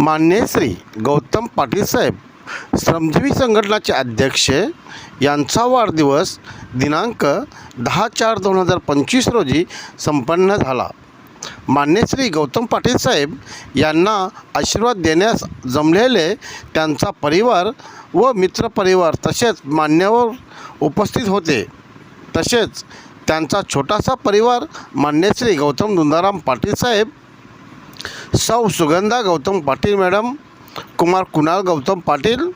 मान्य श्री गौतम पाटील साहेब श्रमजीवी संघटनाचे अध्यक्ष यांचा वाढदिवस दिनांक दहा चार दोन हजार पंचवीस रोजी संपन्न झाला. मान्य श्री गौतम पाटील साहेब यांना आशीर्वाद देण्यास जमलेले त्यांचा परिवार व मित्रपरिवार तसेच मान्यवर उपस्थित होते. तसेच त्यांचा छोटासा परिवार मान्यश्री गौतम दुंदाराम पाटील साहेब सौ सुगंधा गौतम पाटील मॅडम। कुमार कुणाल गौतम पाटील।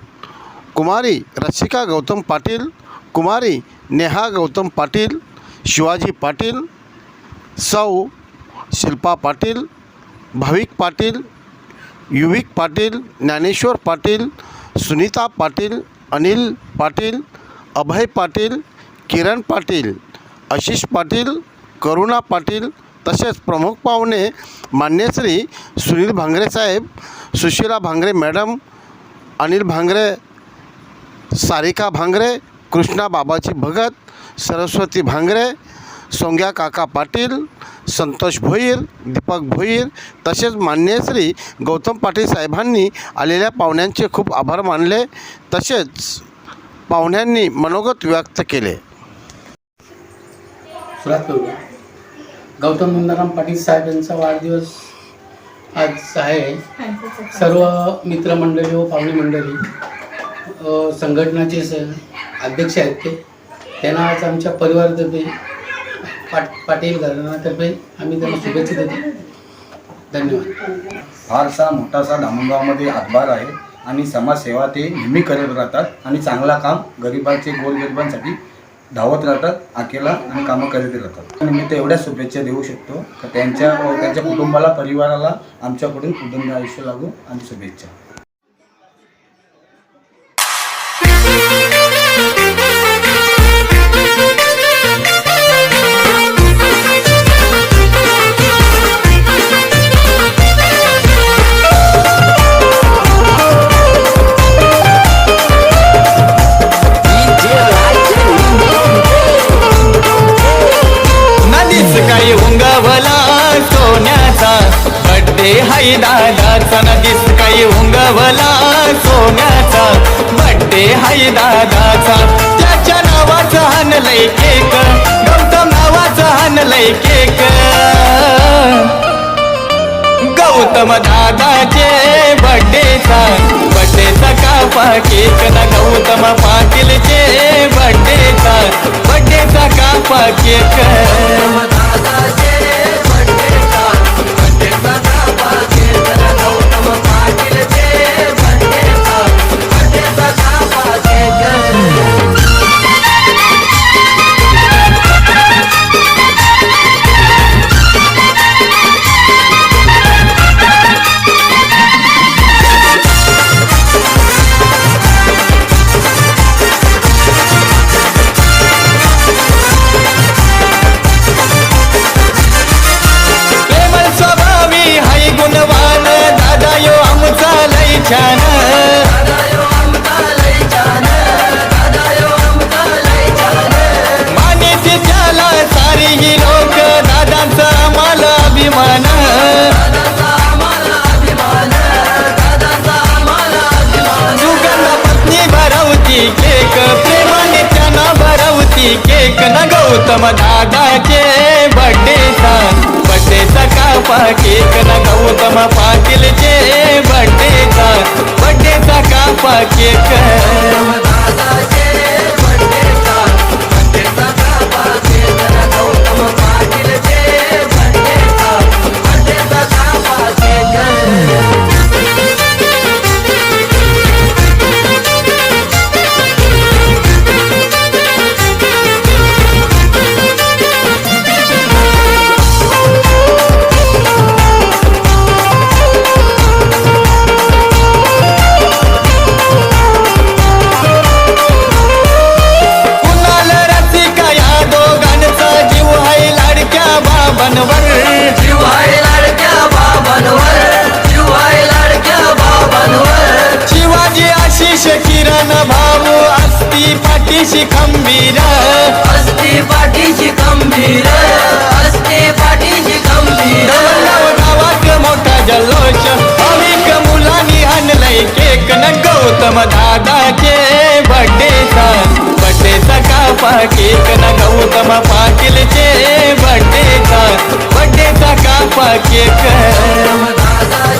कुमारी रसिका गौतम पाटील। कुमारी नेहा गौतम पाटील। शिवाजी पाटील। सौ शिल्पा पाटील। भाविक पाटील। युविक पाटील। ज्ञानेश्वर पाटील। सुनीता पाटील। अनिल पाटील। अभय पाटील। किरण पाटील। आशिष पाटील। करुणा पाटील। तसेच प्रमुख पाहुणे मान्यश्री सुनील भांगरे साहेब सुशीला भांगरे मॅडम अनिल भांगरे सारिका भांगरे कृष्णा बाबाची भगत सरस्वती भांगरे सोंग्या काका पाटील संतोष भोईर दीपक भोईर तसेच मान्यश्री गौतम पाटील साहेबांनी आलेल्या पाहुण्यांचे खूप आभार मानले. तसेच पाहुण्यांनी मनोगत व्यक्त केले. गौतम नंदाराम पाटील साहेब यांचा वाढदिवस आज आहे. सर्व मित्रमंडळी व पाहुणे मंडळी संघटनाचे स अध्यक्ष आहेत ते. त्यांना आज आमच्या परिवारातर्फे पाट पाटील घराण्यातर्फे आम्ही त्यांना शुभेच्छा देतो. धन्यवाद. फारसा मोठासा धामणगावमध्ये हातभार आहे. आणि समाजसेवा ते नेहमी करत राहतात. आणि चांगला काम गरिबांचे गोरगरिबांसाठी धावत राहतात आकेला आणि कामं करीत राहतात. आणि मी तर एवढ्या शुभेच्छा देऊ शकतो. का त्यांच्या त्यांच्या कुटुंबाला परिवाराला आमच्याकडून कुटुंब आयुष्य लागू आणि शुभेच्छा. दादाचा. त्याच्या नावाचा हानलय केक. गौतम नावाचा हानलय केक. गौतम दादाचे बड्डेचा बड्डेचा कापा केक ना गौतम पाटीलचे बड्डेचा बड्डेचा कापा केक? अभिमान. सुगंध पत्नी भरवती केक प्रेमाने त्यांना भरवती केक. न गौतम दादाचे बड्डेचा बड्डे सकापा केक न गौतम पाठीशी खंबीर. असते पाठीशी खंबीर. असते पाठीशी खंबीर. गावात मोठा जल्लोष. भाविक मुला गौतम दादाचे बड्डेचा बड्डेचा कापा केक. न गौतम पाटीलचे बड्डेचा बड्डेचा कापा केक. दादाचे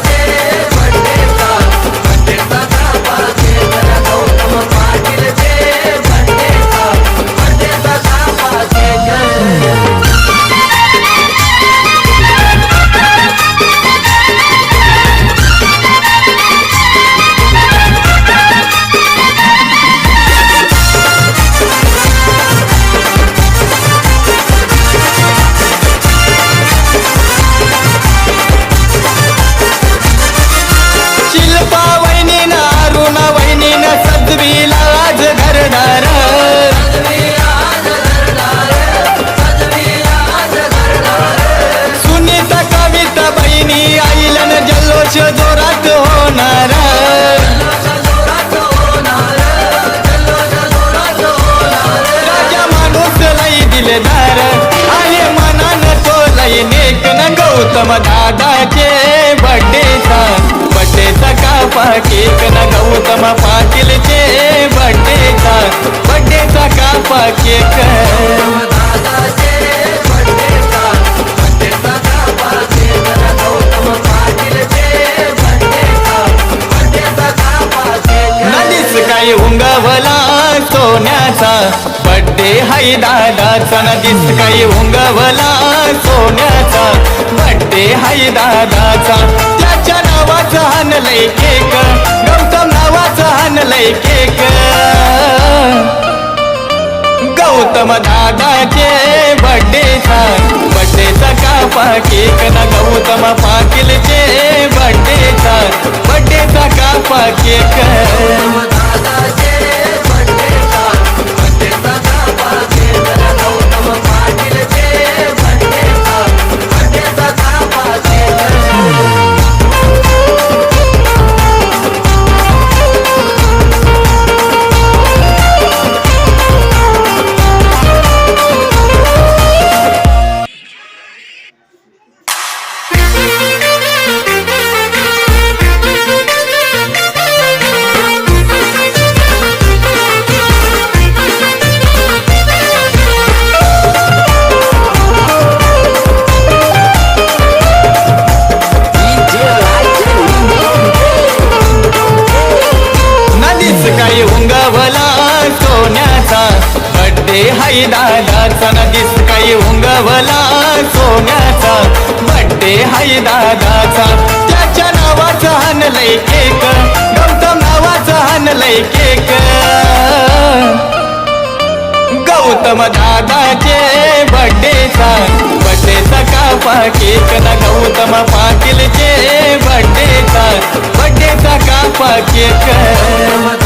जल्लोष जोरात होणार राजा माणूस लई दिलदार आणि मनान तो लई नेक न गौतम दादाचे बड्डेचा बड्डेचा का केक न गौतम पाटीलचे बड्डेचा बड्डेचा का केक उंगवला सोन्याचा. बड्डे हाय दादाचा नदीच काही उंगवला सोन्याचा. बड्डे हाय दादाचा. त्याच्या नावाचा हानलय केक. गौतम नावाचा हानलय केक. गौतम दादाचे बड्डेचा. बड्डेचा कापा केक ना गौतम पाटीलचे बड्डेचा. बड्डेचा कापा केक. हाय दादाचा. त्याच्या नावाचा हानलय केक. गौतम नावाचा हानलय केक. गौतम दादाचे बड्डेचा बड्डेचा कापा केक ना गौतम पाटीलचे बड्डेचा बड्डेचा कापा केक.